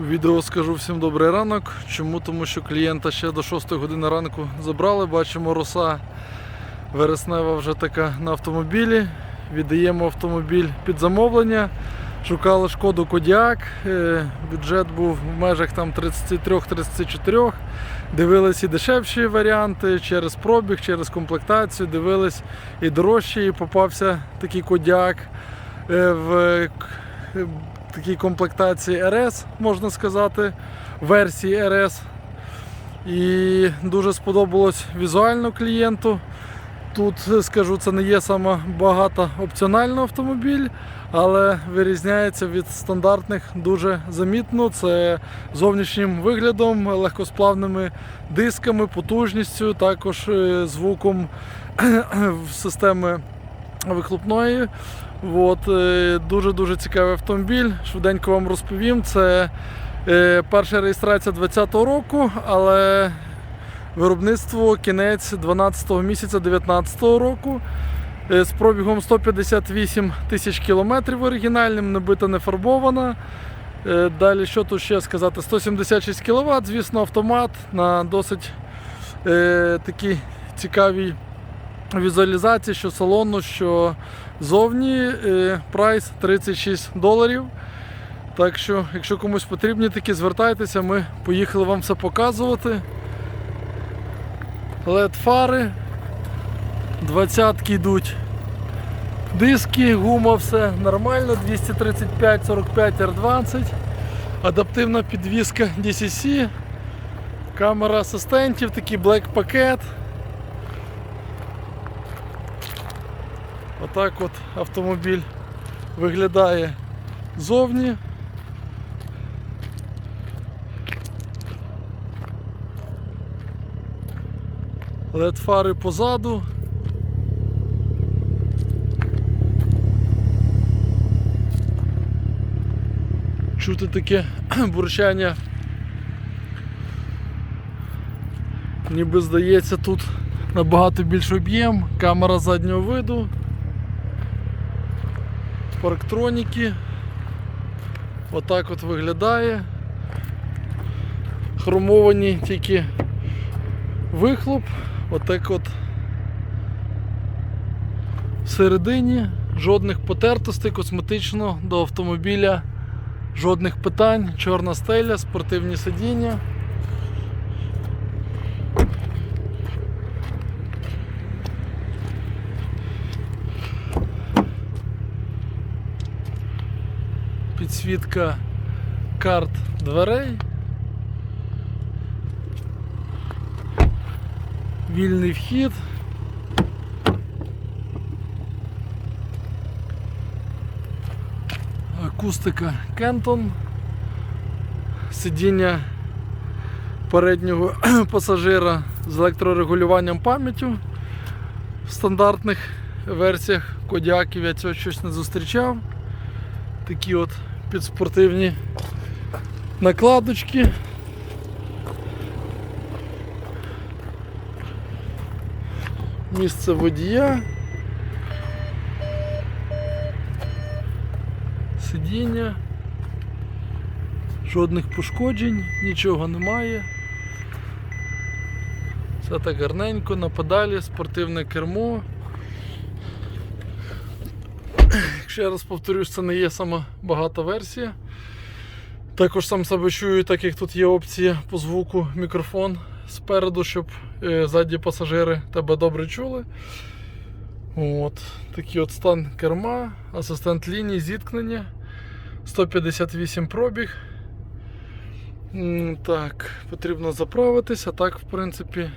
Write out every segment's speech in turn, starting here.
Відео скажу всім добрий ранок. Чому? Тому що клієнта ще до 6 години ранку забрали. Бачимо, роса вереснева вже така на автомобілі. Віддаємо автомобіль під замовлення. Шукали шкоду Кодіак. Е, Бюджет був в межах там 33-34. Дивились і дешевші варіанти через пробіг, через комплектацію. Дивились і дорожчі, і попався такий Кодіак е, в такій комплектації RS, можна сказати, версії RS. І дуже сподобалось візуально клієнту. Тут скажу, це не є саме багато опціональний автомобіль, але вирізняється від стандартних дуже замітно. Це зовнішнім виглядом, легкосплавними дисками, потужністю, також е, звуком системи вихлопної. Е, дуже-дуже цікавий автомобіль. Швиденько вам розповім. Це е, перша реєстрація 2020 року, але виробництво кінець 12 місяця 2019 року. Е, З пробігом 158 тисяч кілометрів оригінальним, набита не фарбована. Далі, що тут ще сказати? 176 кВт, звісно, автомат на досить е, такій цікавій візуалізації, що салону, що зовні. Е, Прайс 36 доларів. Так що, якщо комусь потрібні такі, звертайтеся, ми поїхали вам все показувати. led фари, двадцятки йдуть. Диски, гума, все нормально, 235-45 R20, адаптивна підвізка DCC, камера асистентів, такий black пакет. Отак от автомобіль виглядає зовні. led фари позаду. Чути таке бурчання. Ніби здається тут набагато більший об'єм, камера заднього виду, парктроніки. Отак от виглядає. Хромовані тільки вихлоп, отак от всередині, жодних потертостей, косметично до автомобіля, жодних питань, чорна стеля, спортивні сидіння. Підсвітка карт дверей. Вільний вхід. Акустика Кентон. Сидіння переднього пасажира з електрорегулюванням пам'яттю. В стандартних версіях кодіаків я цього щось не зустрічав. Такі от підспортивні накладочки. Місце водія. Сидіння. Жодних пошкоджень, нічого немає. Все так гарненько, на педалі, спортивне кермо. Ще раз повторюсь, це не є сама багата версія. Також сам себе чую, так як тут є опція по звуку мікрофон спереду, щоб е, задні пасажири тебе добре чули. От, Такий от стан керма, асистент лінії, зіткнення, 158 пробіг. Так, потрібно заправитися. Так, в принципі,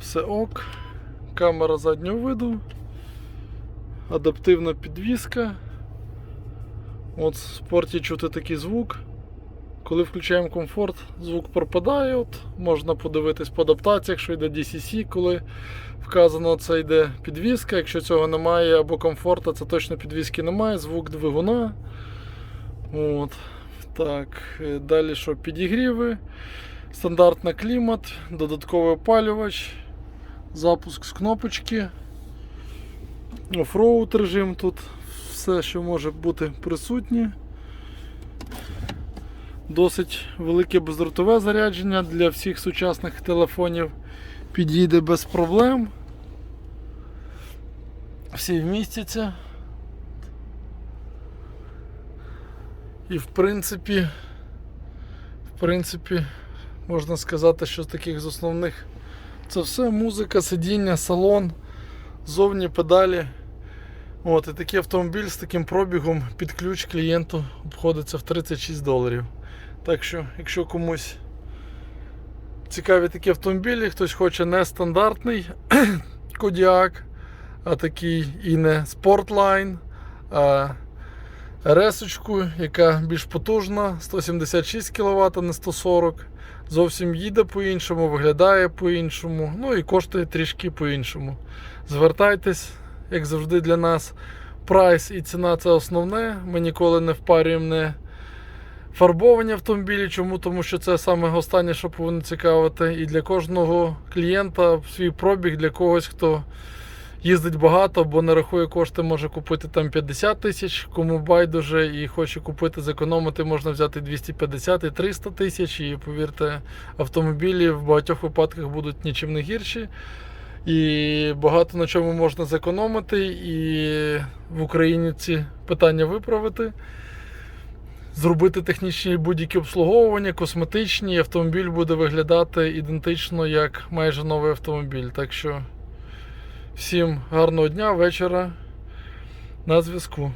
все ок. Камера заднього виду, адаптивна підвіска. От в спорті чути такий звук. Коли включаємо комфорт, звук пропадає. От, Можна подивитись по адаптаціях, що йде DCC, коли вказано, це йде підвіска. Якщо цього немає або комфорта, це точно підвіски немає, звук двигуна. От. Так, е, Далі що підігріви, стандартна клімат, додатковий опалювач, запуск з кнопочки, офроуд режим тут, все, що може бути присутнє. Досить велике бездротове зарядження для всіх сучасних телефонів. Підійде без проблем. Всі вмістяться. І в принципі, в принципі, можна сказати, що з таких з основних це все музика, сидіння, салон, зовні педалі. От, і такий автомобіль з таким пробігом під ключ клієнту обходиться в 36 доларів. Так що, якщо комусь цікаві такі автомобілі, хтось хоче не стандартний Кодіак, а такий і не а RS-очку, яка більш потужна, 176 кВт, не 140 зовсім їде по-іншому, виглядає по-іншому, ну і коштує трішки по-іншому. Звертайтесь, як завжди, для нас прайс і ціна це основне. Ми ніколи не впарюємо не фарбовані автомобілі. Чому? Тому що це саме останнє, що повинно цікавити. І для кожного клієнта свій пробіг, для когось, хто їздить багато, бо не рахує кошти, може купити там 50 тисяч, кому байдуже і хоче купити, зекономити, можна взяти 250 і 300 тисяч. І повірте, автомобілі в багатьох випадках будуть нічим не гірші. І багато на чому можна зекономити, і в Україні ці питання виправити. Зробити технічні будь-які обслуговування, косметичні, і автомобіль буде виглядати ідентично як майже новий автомобіль. Так що Всім гарного дня, вечора. На зв'язку.